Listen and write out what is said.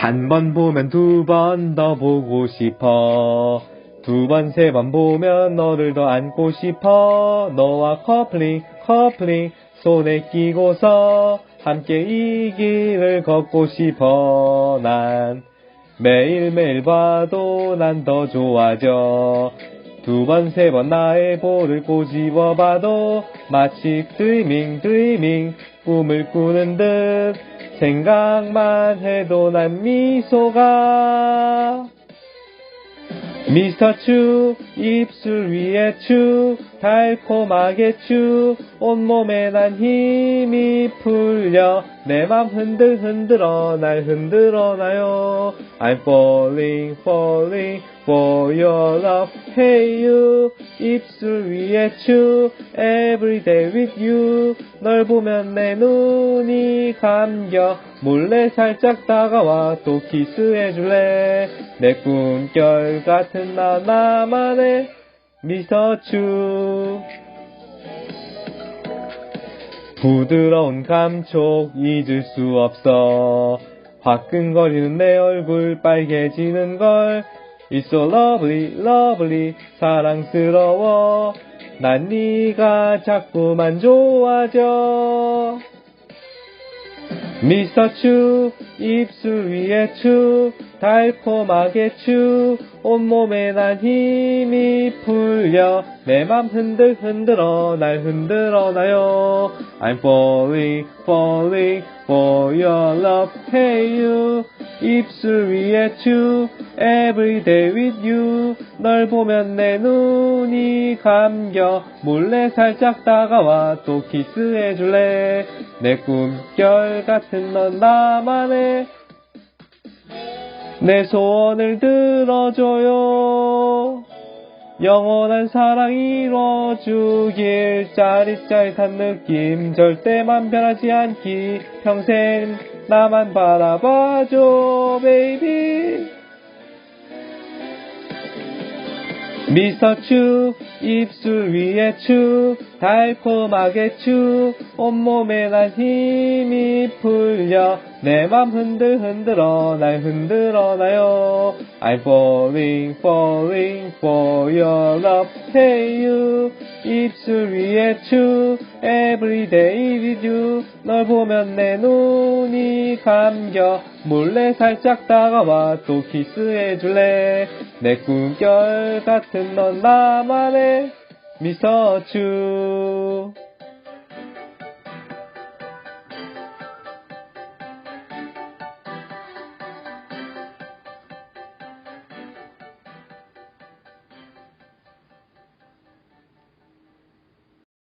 한 번 보면 두 번 더 보고 싶어. 두 번, 세 번 보면 너를 더 안고 싶어. 너와 커플링, 커플링, 손에 끼고서 함께 이 길을 걷고 싶어. 난 매일매일 봐도 난 더 좋아져. 두 번, 세 번 나의 볼을 꼬집어 봐도 마치 드리밍, 드리밍, 꿈을 꾸는 듯 생각만 해도 난 미소가 미스터 추 입술 위에 추 달콤하게 추 온몸에 난 힘이 풀려. 내 맘 흔들 흔들어 날 흔들어 놔요. I'm falling falling for your love. Hey you 입술 위에 추 Every day with you. 널 보면 내 눈이 감겨. 몰래 살짝 다가와 또 키스해줄래? 내 꿈결 같은 나 나만의 미스터 추 부드러운 감촉 잊을 수 없어. 화끈거리는 내 얼굴 빨개지는 걸. It's so lovely, lovely, 사랑스러워. 난 네가 자꾸만 좋아져 미스터 추 입술 위에 추 달콤하게 추 온몸에 난 힘이 풀려. 내 맘 흔들 흔들어 날 흔들어 놔요. I'm falling falling your love Hey you 입술 위에 추 Every day with you. 널 보면 내 눈이 감겨. 몰래 살짝 다가와 또 키스해 줄래? 내 꿈결 같은 넌 나만의 내 소원을 들어줘요 영원한 사랑 이뤄주길 짜릿짜릿한 느낌 절대만 변하지 않기 평생 나만 바라봐줘 베이비 미스터 추 입술 위에 추 달콤하게 추 온몸에 난 힘이 풀려 내 맘 흔들 흔들어. 날 흔들어 놔요. I'm falling falling for your love. Hey you 입술 위에 추 Every day with you. 널 보면 내 눈이 감겨. 몰래 살짝 다가와 또 키스해줄래? 내 꿈결 같은 넌 나만의 미스터 추